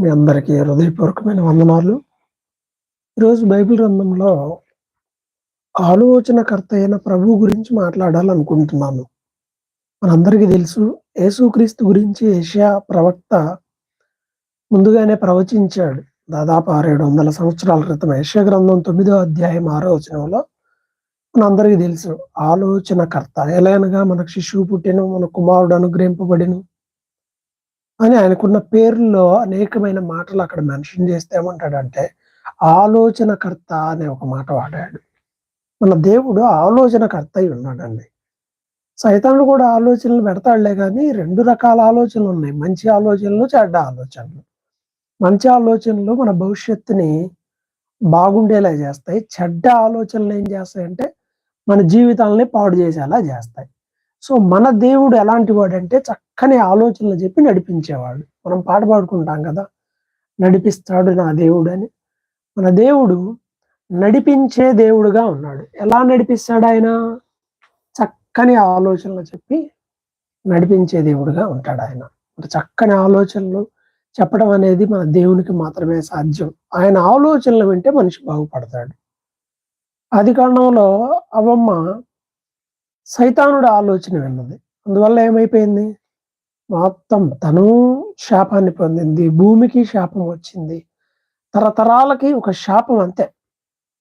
మీ అందరికీ హృదయపూర్వకమైన వందనాలు. ఈరోజు బైబిల్ గ్రంథంలో ఆలోచనకర్త అయిన ప్రభు గురించి మాట్లాడాలనుకుంటున్నాను. మనందరికీ తెలుసు యేసుక్రీస్తు గురించి ఏషియా ప్రవక్త ముందుగానే ప్రవచించాడు. దాదాపు ఆరేడు వందల సంవత్సరాల క్రితం ఏషియా గ్రంథం తొమ్మిదో అధ్యాయం ఆరో వచనంలో మనందరికీ తెలుసు ఆలోచనకర్త ఎలాగనగా మనకు శిశువు పుట్టిన మన కుమారుడు అనుగ్రహింపబడిను అని ఆయనకున్న పేర్లలో అనేకమైన మాటలు అక్కడ మెన్షన్ చేస్తే ఏమంటాడంటే ఆలోచనకర్త అనే ఒక మాట వాడాడు. మన దేవుడు ఆలోచనకర్త అయి ఉన్నాడండి. సైతానుడు కూడా ఆలోచనలు పెడతాడులే కానీ రెండు రకాల ఆలోచనలు ఉన్నాయి. మంచి ఆలోచనలు చెడ్డ ఆలోచనలు. మంచి ఆలోచనలు మన భవిష్యత్తుని బాగుండేలా చేస్తాయి. చెడ్డ ఆలోచనలు ఏం చేస్తాయంటే మన జీవితాలని పాడు చేసేలా చేస్తాయి. సో మన దేవుడు ఎలాంటి వాడంటే చక్కని ఆలోచనలు చెప్పి నడిపించేవాడు. మనం పాట పాడుకుంటాం కదా నడిపిస్తాడు నా దేవుడు అని. మన దేవుడు నడిపించే దేవుడుగా ఉన్నాడు. ఎలా నడిపిస్తాడు ఆయన? చక్కని ఆలోచనలు చెప్పి నడిపించే దేవుడుగా ఉంటాడు ఆయన. చక్కని ఆలోచనలు చెప్పడం అనేది మన దేవునికి మాత్రమే సాధ్యం. ఆయన ఆలోచనలు వింటే మనిషి బాగుపడతాడు. ఆది కారణంలో అవమ్మ సైతానుడు ఆలోచన విన్నది. అందువల్ల ఏమైపోయింది? మొత్తం తను శాపాన్ని పొందింది. భూమికి శాపం వచ్చింది. తరతరాలకి ఒక శాపం అంతే.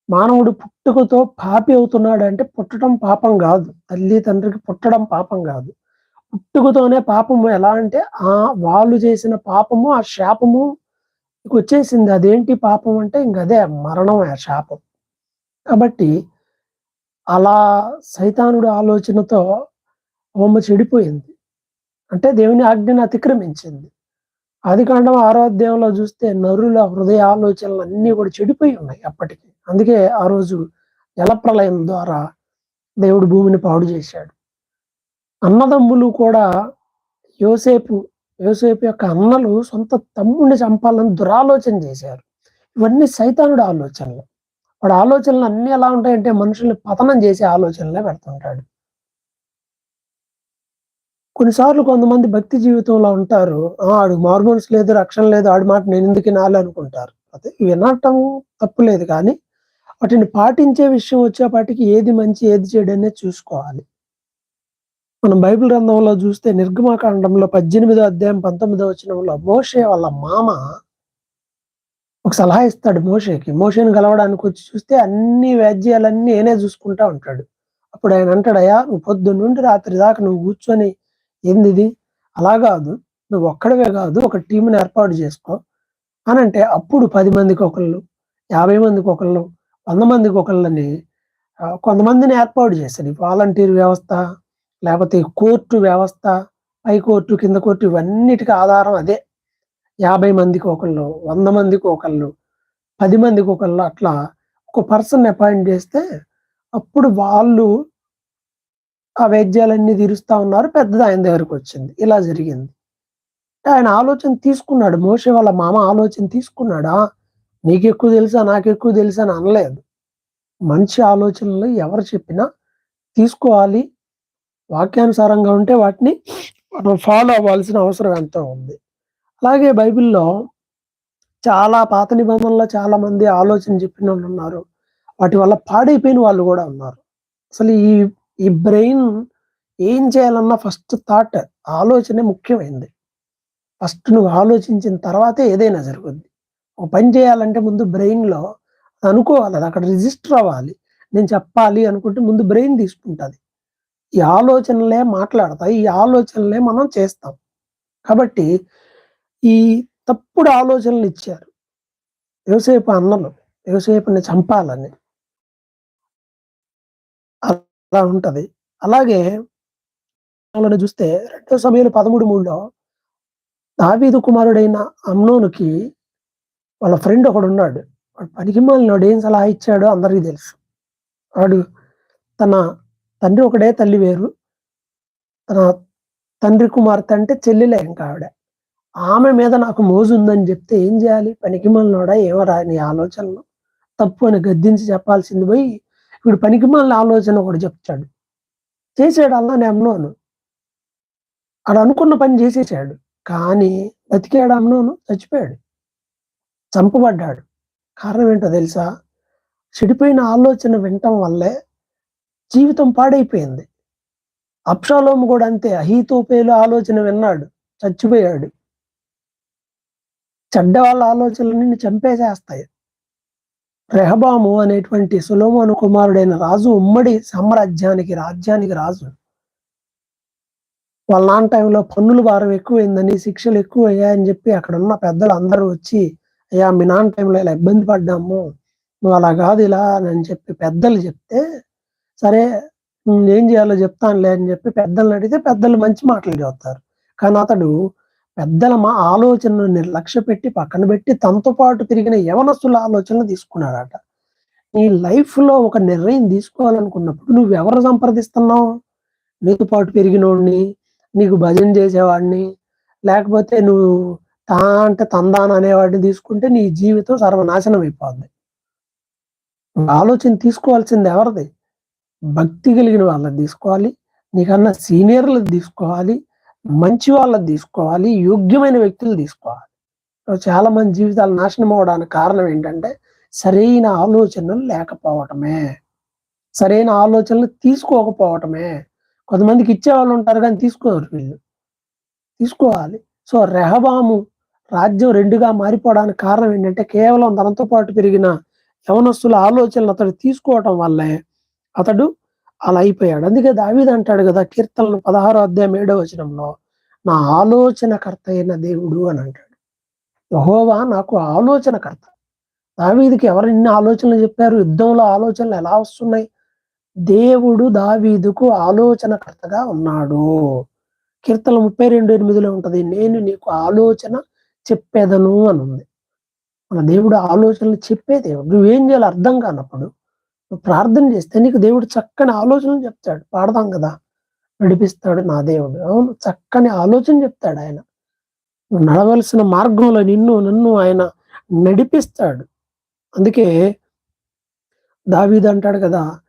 మానవుడు పుట్టుకతో పాపి అవుతున్నాడు అంటే పుట్టడం పాపం కాదు. తల్లి తండ్రికి పుట్టడం పాపం కాదు. పుట్టుకతోనే పాపము ఎలా అంటే ఆ వాళ్ళు చేసిన పాపము ఆ శాపము వచ్చేసింది. అదేంటి పాపం అంటే ఇంక అదే మరణం ఆ శాపం. కాబట్టి అలా సైతానుడు ఆలోచనతో బొమ్మ చెడిపోయింది. అంటే దేవుని ఆజ్ఞను అతిక్రమించింది. అది కాండం ఆరోగ్యంలో చూస్తే నరుల హృదయ ఆలోచనలు అన్నీ కూడా చెడిపోయి ఉన్నాయి అప్పటికి. అందుకే ఆ రోజు జలప్రలయం ద్వారా దేవుడు భూమిని పాడు చేశాడు. అన్నదమ్ములు కూడా యోసేపు యోసేపు యొక్క అన్నలు సొంత తమ్ముడిని చంపాలని దురాలోచన చేశారు. ఇవన్నీ సైతానుడు ఆలోచనలు. వాడు ఆలోచనలు అన్ని ఎలా ఉంటాయంటే మనుషుల్ని పతనం చేసే ఆలోచనలే పెడుతుంటాడు. కొన్నిసార్లు కొంతమంది భక్తి జీవితంలో ఉంటారు. ఆడు మార్మోన్స్ లేదు రక్షణ లేదు ఆడి మాట నేను ఎందుకు వినాలి అనుకుంటారు. అదే వినటం తప్పు లేదు కానీ వాటిని పాటించే విషయం వచ్చేపాటికి ఏది మంచి ఏది చెడు అనేది చూసుకోవాలి. మనం బైబిల్ గ్రంథంలో చూస్తే నిర్గమాకాండంలో పద్దెనిమిదో అధ్యాయం పంతొమ్మిదో వచ్చినంలో మోషే వాళ్ళ మామ ఒక సలహా ఇస్తాడు మోషేకి. మోషేని కలవడానికి వచ్చి చూస్తే అన్ని వ్యాజ్యాలన్నీ నేనే చూసుకుంటా ఉంటాడు. అప్పుడు ఆయన అంటాడయ్యా నువ్వు పొద్దున్న నుండి రాత్రి దాకా నువ్వు కూర్చొని ఏందిది? అలా కాదు. నువ్వు ఒక్కడవే కాదు ఒక టీంని ఏర్పాటు చేసుకో. అని అంటే అప్పుడు పది మందికి ఒకళ్ళు యాభై మందికి ఒకళ్ళు వంద మందికి ఒకళ్ళని కొంతమందిని ఏర్పాటు చేశాడు వాలంటీర్ వ్యవస్థ లేకపోతే కోర్టు వ్యవస్థ పై కోర్టు కింద కోర్టు ఇవన్నిటికీ ఆధారం అదే. యాభై మందికి ఒకళ్ళు వంద మందికి ఒకళ్ళు పది మందికి ఒకళ్ళు అట్లా ఒక పర్సన్ అపాయింట్ చేస్తే అప్పుడు వాళ్ళు ఆ వైద్యాలన్నీ తీరుస్తా ఉన్నారు. పెద్దది ఆయన దగ్గరకు వచ్చింది. ఇలా జరిగింది. ఆయన ఆలోచన తీసుకున్నాడు. మోసే వాళ్ళ మామ ఆలోచన తీసుకున్నాడా? నీకు ఎక్కువ తెలుసా? నాకు ఎక్కువ తెలుసా? అని అనలేదు. మంచి ఆలోచనలు ఎవరు చెప్పినా తీసుకోవాలి. వాక్యానుసారంగా ఉంటే వాటిని మనం ఫాలో అవ్వాల్సిన అవసరం ఎంతో ఉంది. అలాగే బైబిల్లో చాలా పాత నిబంధనలో చాలా మంది ఆలోచన చెప్పిన వాళ్ళు ఉన్నారు. వాటి వల్ల పాడైపోయిన వాళ్ళు కూడా ఉన్నారు. అసలు ఈ ఈ బ్రెయిన్ ఏం చేయాలన్న ఫస్ట్ థాట్ ఆలోచనే ముఖ్యమైంది. ఫస్ట్ నువ్వు ఆలోచించిన తర్వాతే ఏదైనా జరుగుద్ది. ఒక పని చేయాలంటే ముందు బ్రెయిన్లో అనుకోవాలి అది అక్కడ రిజిస్టర్ అవ్వాలి. నేను చెప్పాలి అనుకుంటే ముందు బ్రెయిన్ తీసుకుంటుంది. ఈ ఆలోచనలే మాట్లాడతాయి ఈ ఆలోచనలే మనం చేస్తాం. కాబట్టి ఈ తప్పుడు ఆలోచనలు ఇచ్చారు. యోసేపు అన్నలు యోసేపుని చంపాలని. అలా ఉంటది. అలాగే చూస్తే రెండో సమయంలో పదమూడు మూడులో దావీదు కుమారుడైన అమ్నోనుకి వాళ్ళ ఫ్రెండ్ ఒకడు ఉన్నాడు వాడు పనికిమాలినాడు ఏం సలహా ఇచ్చాడో అందరికీ తెలుసు. వాడు తన తండ్రి ఒకడే తల్లి వేరు. తన తండ్రి కుమార్తె అంటే చెల్లెలే ఇంకా ఆవిడ. ఆమె మీద నాకు మోజు ఉందని చెప్తే ఏం చేయాలి? పనికిమాలనోడా మళ్ళీ ఏమరా నీ ఆలోచనలు. తప్పు అని గద్దించి చెప్పాల్సింది పోయి ఇప్పుడు పనికి ఆలోచన ఒకటి చెప్తాడు. చేసాడు అలా అమ్నోను. అడు అనుకున్న పని చేసేసాడు. కానీ బతికాడు అమ్నోను. చచ్చిపోయాడు. చంపబడ్డాడు. కారణం ఏంటో తెలుసా? చెడిపోయిన ఆలోచన వినటం వల్లే జీవితం పాడైపోయింది. అప్షాలోము కూడా అంతే. అహీతోపేలు ఆలోచన విన్నాడు. చచ్చిపోయాడు. చెడ్డ వాళ్ళ ఆలోచనలన్నీ చంపేసేస్తాయి. రెహబాము అనేటువంటి సులోమోను కుమారుడైన రాజు ఉమ్మడి సామ్రాజ్యానికి రాజ్యానికి రాజు. వాళ్ళ నాన్న టైంలో పన్నుల భారం ఎక్కువైందని శిక్షలు ఎక్కువ అయ్యాయని చెప్పి అక్కడ ఉన్న పెద్దలు అందరూ వచ్చి అయ్యా మీ నాన్న టైంలో ఇలా ఇబ్బంది పడ్డాము. నువ్వు అలా కాదు ఇలా అని చెప్పి పెద్దలు చెప్తే సరే ఏం చేయాలో చెప్తానులే అని చెప్పి పెద్దలను అడిగితే పెద్దలు మంచి మాటలు చెప్తారు కానీ అతడు పెద్దల మా ఆలోచనను నిర్లక్ష్య పెట్టి పక్కన పెట్టి తనతో పాటు తిరిగిన యవనస్తుల ఆలోచనలు తీసుకున్నాడట నీ లైఫ్లో ఒక నిర్ణయం తీసుకోవాలనుకున్నప్పుడు నువ్వు ఎవరు సంప్రదిస్తున్నావు? నీతో పాటు పెరిగినోడిని నీకు భజన చేసేవాడిని లేకపోతే నువ్వు తా అంటే తందాన అనేవాడిని తీసుకుంటే నీ జీవితం సర్వనాశనం అయిపోద్ది. ఆలోచన తీసుకోవాల్సింది ఎవరిది? భక్తి కలిగిన వాళ్ళని తీసుకోవాలి. నీకన్నా సీనియర్లు తీసుకోవాలి. మంచి వాళ్ళని తీసుకోవాలి యోగ్యమైన వ్యక్తులు తీసుకోవాలి. చాలా మంది జీవితాలు నాశనం అవడానికి కారణం ఏంటంటే సరైన ఆలోచనలు లేకపోవటమే. సరైన ఆలోచనలు తీసుకోకపోవటమే. కొంతమందికి ఇచ్చేవాళ్ళు ఉంటారు కానీ తీసుకోరు వీళ్ళు. తీసుకోవాలి. సో రెహబాము రాజ్యం రెండుగా మారిపోవడానికి కారణం ఏంటంటే కేవలం తనతో పాటు పెరిగిన యవనస్తుల ఆలోచనలు అతడు తీసుకోవటం వల్లే అతడు అలా అయిపోయాడు. అందుకే దావీద్ అంటాడు కదా కీర్తనలు పదహారో అధ్యాయం ఏడో వచనంలో నా ఆలోచనకర్త అయిన దేవుడు అని అంటాడు. యహోవా నాకు ఆలోచనకర్త. దావీదికి ఎవరు ఇన్ని ఆలోచనలు చెప్పారు? యుద్ధంలో ఆలోచనలు ఎలా వస్తున్నాయి? దేవుడు దావీదుకు ఆలోచనకర్తగా ఉన్నాడు. కీర్తన ముప్పై రెండు ఎనిమిదిలో ఉంటుంది నేను నీకు ఆలోచన చెప్పేదను అని ఉంది. మన దేవుడు ఆలోచనలు చెప్పే దేవుడు. నువ్వేం చేయాలి అర్థం కానప్పుడు నువ్వు ప్రార్థన చేస్తే నీకు దేవుడు చక్కని ఆలోచనలు చెప్తాడు. పాడదాం కదా. నడిపిస్తాడు నా దేవుడు. అవును చక్కని ఆలోచన చెప్తాడు ఆయన. నువ్వు నడవలసిన మార్గంలో నిన్ను నన్ను ఆయన నడిపిస్తాడు. అందుకే దావీదు అంటాడు కదా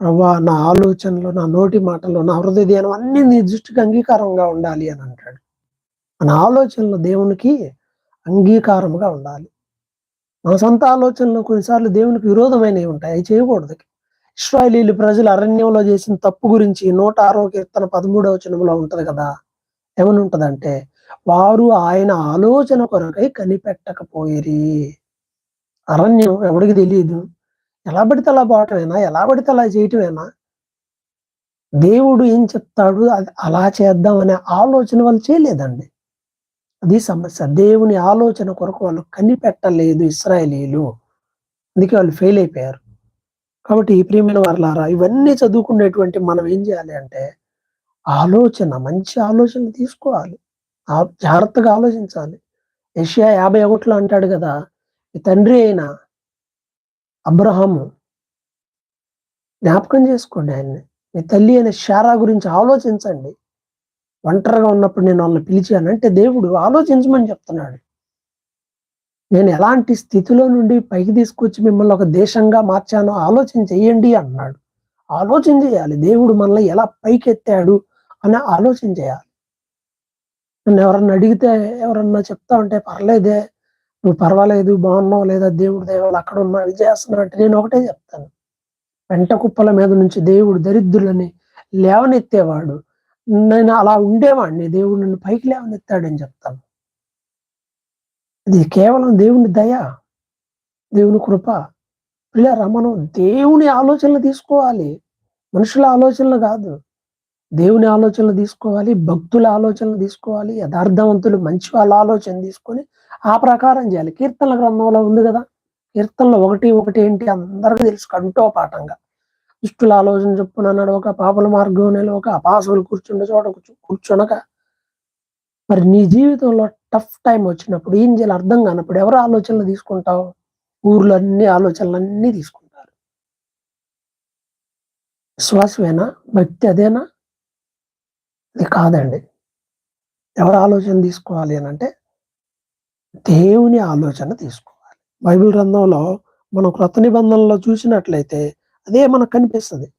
ప్రభా నా ఆలోచనలు నా నోటి మాటలు నా హృదయ ధ్యానం అన్ని నీ దృష్టికి అంగీకారంగా ఉండాలి అని అంటాడు. మన ఆలోచనలు దేవునికి అంగీకారముగా ఉండాలి. మన సొంత ఆలోచనలు కొన్నిసార్లు దేవునికి విరోధమైనవి ఉంటాయి. అవి చేయకూడదు. ఇస్రాయలీలు ప్రజలు అరణ్యంలో చేసిన తప్పు గురించి నూట ఆరో కీర్తన పదమూడవ వచనంలో ఉంటది కదా? ఏమని ఉంటదంటే వారు ఆయన ఆలోచన కొరకై కనిపెట్టకపోయిరి. అరణ్యం ఎవడికి తెలియదు. ఎలా పడితే అలా పోవటమేనా? ఎలా పడితే అలా చేయటమేనా? దేవుడు ఏం చెప్తాడు? అలా చేద్దామనే ఆలోచన వాళ్ళు చేయలేదండి. అది సమస్య. దేవుని ఆలోచన కొరకు వాళ్ళు కనిపెట్టలేదు ఇస్రాయలీలు. అందుకే వాళ్ళు ఫెయిల్ అయిపోయారు. కాబట్టి ఈ ప్రియమైన వారులారా ఇవన్నీ చదువుకునేటువంటి మనం ఏం చేయాలి అంటే ఆలోచన మంచి ఆలోచన తీసుకోవాలి. జాగ్రత్తగా ఆలోచించాలి. ఏషియా యాభై ఒకటిలో అంటాడు కదా తండ్రి అయిన అబ్రహాము జ్ఞాపకం చేసుకోండి ఆయన్ని. మీ తల్లి అయిన షారా గురించి ఆలోచించండి. ఒంటరిగా ఉన్నప్పుడు నేను వాళ్ళని పిలిచాను. అంటే దేవుడు ఆలోచించమని చెప్తున్నాడు. నేను ఎలాంటి స్థితిలో నుండి పైకి తీసుకొచ్చి మిమ్మల్ని ఒక దేశంగా మార్చానో ఆలోచన చేయండి అన్నాడు. ఆలోచన చేయాలి. దేవుడు మనల్ని ఎలా పైకెత్తాడు అని ఆలోచన చేయాలి. నన్ను ఎవరన్నా అడిగితే ఎవరన్నా చెప్తా ఉంటే పర్లేదే నువ్వు పర్వాలేదు బాగున్నావు లేదా దేవుడు దేవాలు అక్కడ ఉన్నా ఇది చేస్తున్నా అంటే నేను ఒకటే చెప్తాను. వెంట కుప్పల మీద నుంచి దేవుడు దరిద్రులని లేవనెత్తేవాడు నేను అలా ఉండేవాడిని. దేవుడు నన్ను పైకి లేవనెత్తాడని చెప్తాను. ఇది కేవలం దేవుని దయ దేవుని కృప. పిల్లరా మనం దేవుని ఆలోచనలు తీసుకోవాలి. మనుషుల ఆలోచనలు కాదు. దేవుని ఆలోచనలు తీసుకోవాలి భక్తుల ఆలోచనలు తీసుకోవాలి యథార్థవంతులు మంచి వాళ్ళ ఆలోచన తీసుకొని ఆ ప్రకారం చేయాలి. కీర్తనల గ్రంథంలో ఉంది కదా? కీర్తనలు ఒకటి ఒకటి ఏంటి? అందరికీ తెలుసు కంటో పాఠంగా దుష్టుల ఆలోచన చెప్పున నడవక పాపల మార్గం నిలవక అపాసులు కూర్చుండే చోట కూర్చునక. మరి నీ జీవితంలో టఫ్ టైం వచ్చినప్పుడు ఏం చేయాలి అర్థం కానప్పుడు ఎవరు ఆలోచనలు తీసుకుంటావు? ఊర్లో అన్ని ఆలోచనలు అన్నీ తీసుకుంటారు. విశ్వాసమేనా? భక్తి అదేనా? ఇది కాదండి. ఎవరు ఆలోచన తీసుకోవాలి అని అంటే దేవుని ఆలోచన తీసుకోవాలి. బైబిల్ గ్రంథంలో మనం క్రొత్త నిబంధనలో చూసినట్లయితే అదే మనకు కనిపిస్తుంది.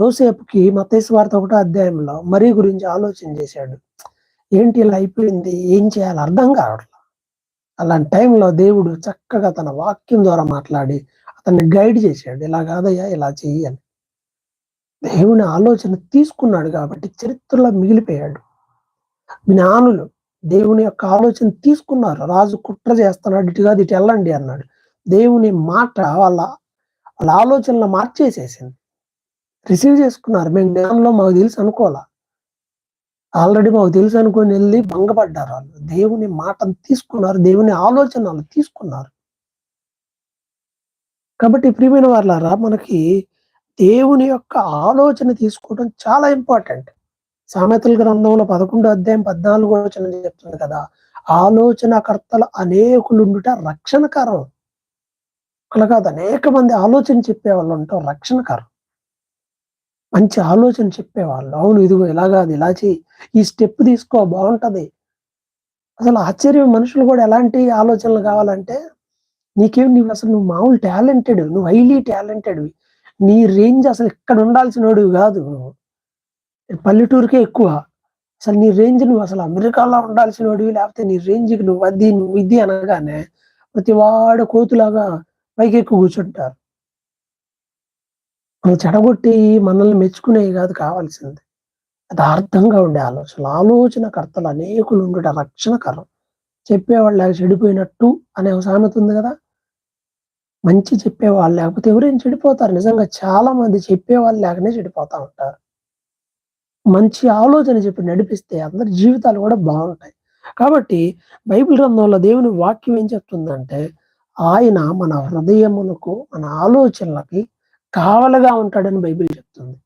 యోసేపుకి మతేసు వార్త ఒకటో అధ్యాయంలో మరీ గురించి ఆలోచన చేశాడు. ఏంటి ఇలా అయిపోయింది? ఏం చేయాలి? అర్థం కావట్లా. అలాంటి టైంలో దేవుడు చక్కగా తన వాక్యం ద్వారా మాట్లాడి అతన్ని గైడ్ చేశాడు. ఇలా కాదయ్యా ఇలా చెయ్యాలి దేవుని ఆలోచన తీసుకున్నాడు కాబట్టి చరిత్రలో మిగిలిపోయాడు. జ్ఞానులు దేవుని యొక్క ఆలోచన తీసుకున్నారు. రాజు కుట్ర చేస్తున్నాడు ఇటు కాదు ఇటు వెళ్ళండి అన్నాడు. దేవుని మాట వాళ్ళ వాళ్ళ ఆలోచనలు మార్చేసేసింది. రిసీవ్ చేసుకున్నారు. మేము జ్ఞానంలో మాకు తెలుసు అనుకోవాలా? ఆల్రెడీ మాకు తెలుసు అనుకుని వెళ్ళి భంగపడ్డారు వాళ్ళు. దేవుని మాటను తీసుకున్నారు. దేవుని ఆలోచనలు తీసుకున్నారు. కాబట్టి ప్రియమైన వాళ్ళారా మనకి దేవుని యొక్క ఆలోచన తీసుకోవడం చాలా ఇంపార్టెంట్. సామెతల గ్రంథంలో పదకొండో అధ్యాయం పద్నాలుగు వచనం చెప్తుంది కదా ఆలోచనకర్తలు అనేకులుండుట రక్షణకరం. అలా కాదు. అనేక మంది ఆలోచన చెప్పేవాళ్ళు ఉంటాం రక్షణకారు మంచి ఆలోచన చెప్పేవాళ్ళు. అవును ఇదిగో ఇలా కాదు ఇలా చేయి. ఈ స్టెప్ తీసుకో బాగుంటది. అసలు ఆశ్చర్యం మనుషులు కూడా ఎలాంటి ఆలోచనలు కావాలంటే నీకేం నీవు అసలు నువ్వు మామూలు టాలెంటెడ్ నువ్వు హైలీ టాలెంటెడ్. నీ రేంజ్ అసలు ఇక్కడ ఉండాల్సినోడివి కాదు నువ్వు. పల్లెటూరుకే ఎక్కువ. అసలు నీ రేంజ్ నువ్వు అసలు అమెరికాలో ఉండాల్సినోడివి లేకపోతే నీ రేంజ్కి నువ్వు అది నువ్వు ఇది అనగానే ప్రతి వాడు కోతులాగా పైకి ఎక్కువ కూర్చుంటారు. మనం చెడగొట్టి మనల్ని మెచ్చుకునేవి కాదు కావాల్సింది. అది అర్థంగా ఉండే ఆలోచన ఆలోచనకర్తలు అనేకులు ఉండట రక్షణకరం. చెప్పేవాళ్ళు లేక చెడిపోయినట్టు అనే ఒక సామెత ఉంది కదా? మంచి చెప్పేవాళ్ళు లేకపోతే ఎవరైనా చెడిపోతారు. నిజంగా చాలా మంది చెప్పేవాళ్ళు లేకనే చెడిపోతా ఉంటారు. మంచి ఆలోచన చెప్పి నడిపిస్తే అందరి జీవితాలు కూడా బాగుంటాయి. కాబట్టి బైబిల్ గ్రంథంలో దేవుని వాక్యం ఏం చెప్తుందంటే ఆయన మన హృదయమునకు మన ఆలోచనలకి కావలగా ఉంటాడని బైబిల్ చెప్తుంది.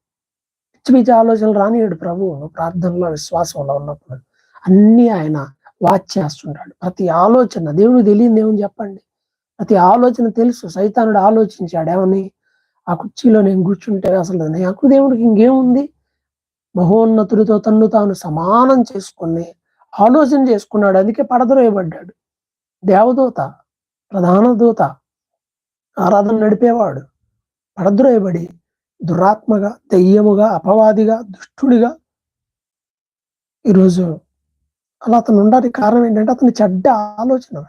పిచ్చి పిచ్చి ఆలోచనలు రానియాడు ప్రభువు ప్రార్థనలో విశ్వాసంలో ఉన్నప్పుడు. అన్ని ఆయన వాచ్ చేస్తుంటాడు. ప్రతి ఆలోచన దేవుడు తెలియదు దేవుని చెప్పండి. ప్రతి ఆలోచన తెలుసు. సైతానుడు ఆలోచించాడు ఏమని? ఆ కుర్చీలో నేను కూర్చుంటే అసలు నాకు దేవుడికి ఇంకేముంది? మహోన్నతుడితో తన్ను తాను సమానం చేసుకుని ఆలోచన చేసుకున్నాడు. అందుకే పడదరోయబడ్డాడు. దేవదూత ప్రధాన దూత ఆరాధన నడిపేవాడు. పడద్రోయబడి దురాత్మగా దెయ్యముగా అపవాదిగా దుష్టుడిగా ఈరోజు అలా అతను ఉండడానికి కారణం ఏంటంటే అతని చెడ్డ ఆలోచన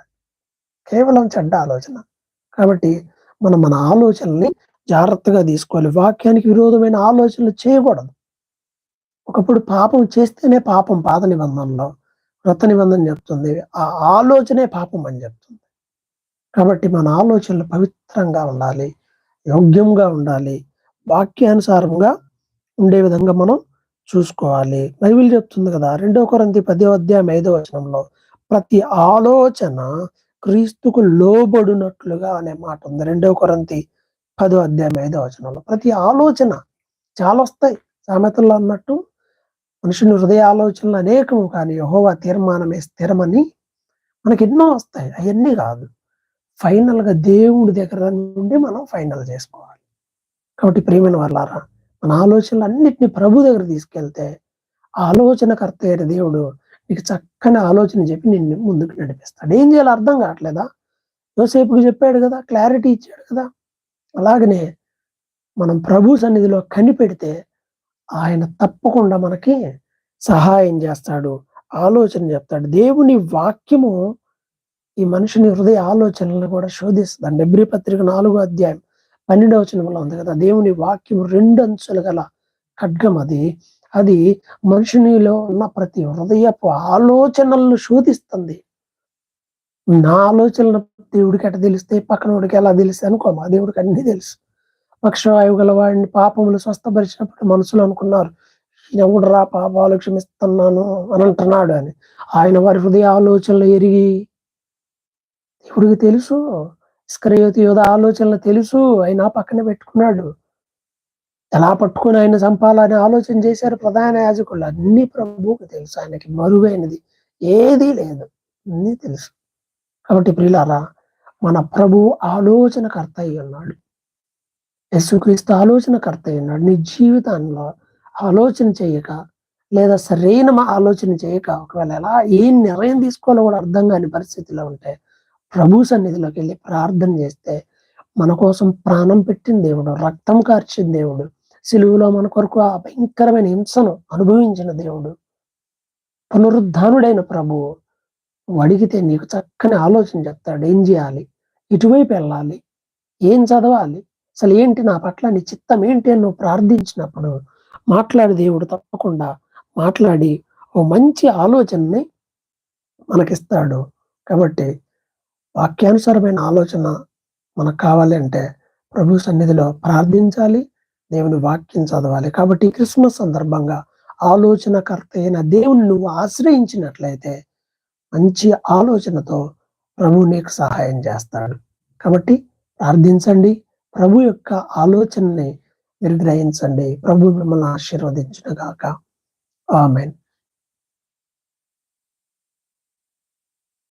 కేవలం చెడ్డ ఆలోచన. కాబట్టి మనం మన ఆలోచనల్ని జాగ్రత్తగా తీసుకోవాలి. వాక్యానికి విరోధమైన ఆలోచనలు చేయకూడదు. ఒకప్పుడు పాపం చేస్తేనే పాపం పాత నిబంధనలో వ్రత నిబంధన చెప్తుంది. ఆ ఆలోచనే పాపం అని చెప్తుంది. కాబట్టి మన ఆలోచనలు పవిత్రంగా ఉండాలి యోగ్యంగా ఉండాలి వాక్యానుసారంగా ఉండే విధంగా మనం చూసుకోవాలి. బైబిల్ చెప్తుంది కదా రెండో కొరంతి పదో అధ్యాయం ఐదో వచనంలో ప్రతి ఆలోచన క్రీస్తుకు లోబడినట్లుగా అనే మాట ఉంది. రెండో కొరంతి పదో అధ్యాయం ఐదో వచనంలో ప్రతి ఆలోచన చాలా వస్తాయి సామెతల్లో అన్నట్టు మనుషుని హృదయ ఆలోచనలు అనేకము కానీ యహోవా తీర్మానమే స్థిరమని మనకి ఎన్నో వస్తాయి. అవన్నీ కాదు. ఫైనల్గా దేవుడి దగ్గర నుండి మనం ఫైనల్ చేసుకోవాలి. కాబట్టి ప్రియమైన వాళ్ళారా మన ఆలోచనలు అన్నిటిని ప్రభు దగ్గర తీసుకెళ్తే ఆలోచనకర్త అయిన దేవుడు నీకు చక్కని ఆలోచన చెప్పి నిన్ను ముందుకు నడిపిస్తాడు. ఏం చేయాలో అర్థం కావట్లేదా? యోసేపుకి చెప్పాడు కదా క్లారిటీ ఇచ్చాడు కదా. అలాగనే మనం ప్రభు సన్నిధిలో కనిపెడితే ఆయన తప్పకుండా మనకి సహాయం చేస్తాడు ఆలోచన చెప్తాడు. దేవుని వాక్యము ఈ మనిషిని హృదయ ఆలోచనలను కూడా శోధిస్తుంది ఎబ్రి పత్రిక నాలుగో అధ్యాయం పన్నెండవ వచనంలో ఉంది కదా దేవుని వాక్యం రెండు అంచులు గల ఖడ్గం అది. అది మనుషునిలో ఉన్న ప్రతి హృదయపు ఆలోచనలను శోధిస్తుంది. నా ఆలోచనలు దేవుడికి అట తెలిస్తే పక్కన వాడికి ఎలా తెలిస్తే అనుకో మా దేవుడికి అన్ని తెలుసు. పక్షవాయువు గల వాడిని పాపములు స్వస్థపరిచినప్పుడు మనసులో అనుకున్నారు ఎవడు రా పాపాలు క్షమిస్తున్నాను అని అంటున్నాడు అని. ఆయన వారి హృదయ ఆలోచనలు ఎరిగి దేవుడికి తెలుసు. ఇస్కరయోతి యోధ ఆలోచనలు తెలుసు. ఆయన పక్కన పెట్టుకున్నాడు. ఎలా పట్టుకుని ఆయన చంపాలని ఆలోచన చేశారు ప్రధాన యాజకులు. అన్ని ప్రభువుకి తెలుసు. ఆయనకి మరువైనది ఏదీ లేదు. అన్నీ తెలుసు. కాబట్టి ప్రియులారా మన ప్రభు ఆలోచనకర్త అయి ఉన్నాడు. యశుక్రీస్తు ఆలోచనకర్త అయి ఉన్నాడు. నీ జీవితంలో ఆలోచన చేయక లేదా సరైన ఆలోచన చేయక ఒకవేళ ఎలా ఏం నిర్ణయం తీసుకోవాలో కూడా అర్థం కాని పరిస్థితిలో ఉంటే ప్రభు సన్నిధిలోకి వెళ్ళి ప్రార్థన చేస్తే మన కోసం ప్రాణం పెట్టిన దేవుడు రక్తం కార్చిన దేవుడు సిలువులో మన కొరకు ఆ భయంకరమైన హింసను అనుభవించిన దేవుడు పునరుద్ధానుడైన ప్రభువు నువ్వు అడిగితే నీకు చక్కని ఆలోచన చెప్తాడు. ఏం చేయాలి? ఇటువైపు వెళ్ళాలి? ఏం చదవాలి? అసలు ఏంటి నా పట్ల నీ చిత్తం ఏంటి అని నువ్వు ప్రార్థించినప్పుడు మాట్లాడి దేవుడు తప్పకుండా మాట్లాడి ఓ మంచి ఆలోచనని మనకిస్తాడు. కాబట్టి వాక్యానుసారమైన ఆలోచన మనకు కావాలి అంటే ప్రభు సన్నిధిలో ప్రార్థించాలి దేవుని వాక్యం చదవాలి. కాబట్టి క్రిస్మస్ సందర్భంగా ఆలోచనకర్త అయిన దేవుని నువ్వు ఆశ్రయించినట్లయితే మంచి ఆలోచనతో ప్రభు నీకు సహాయం చేస్తాడు. కాబట్టి ప్రార్థించండి ప్రభు యొక్క ఆలోచనని మీరు గ్రహించండి ప్రభు మిమ్మల్ని ఆశీర్వదించిన గాక ఆమెన్.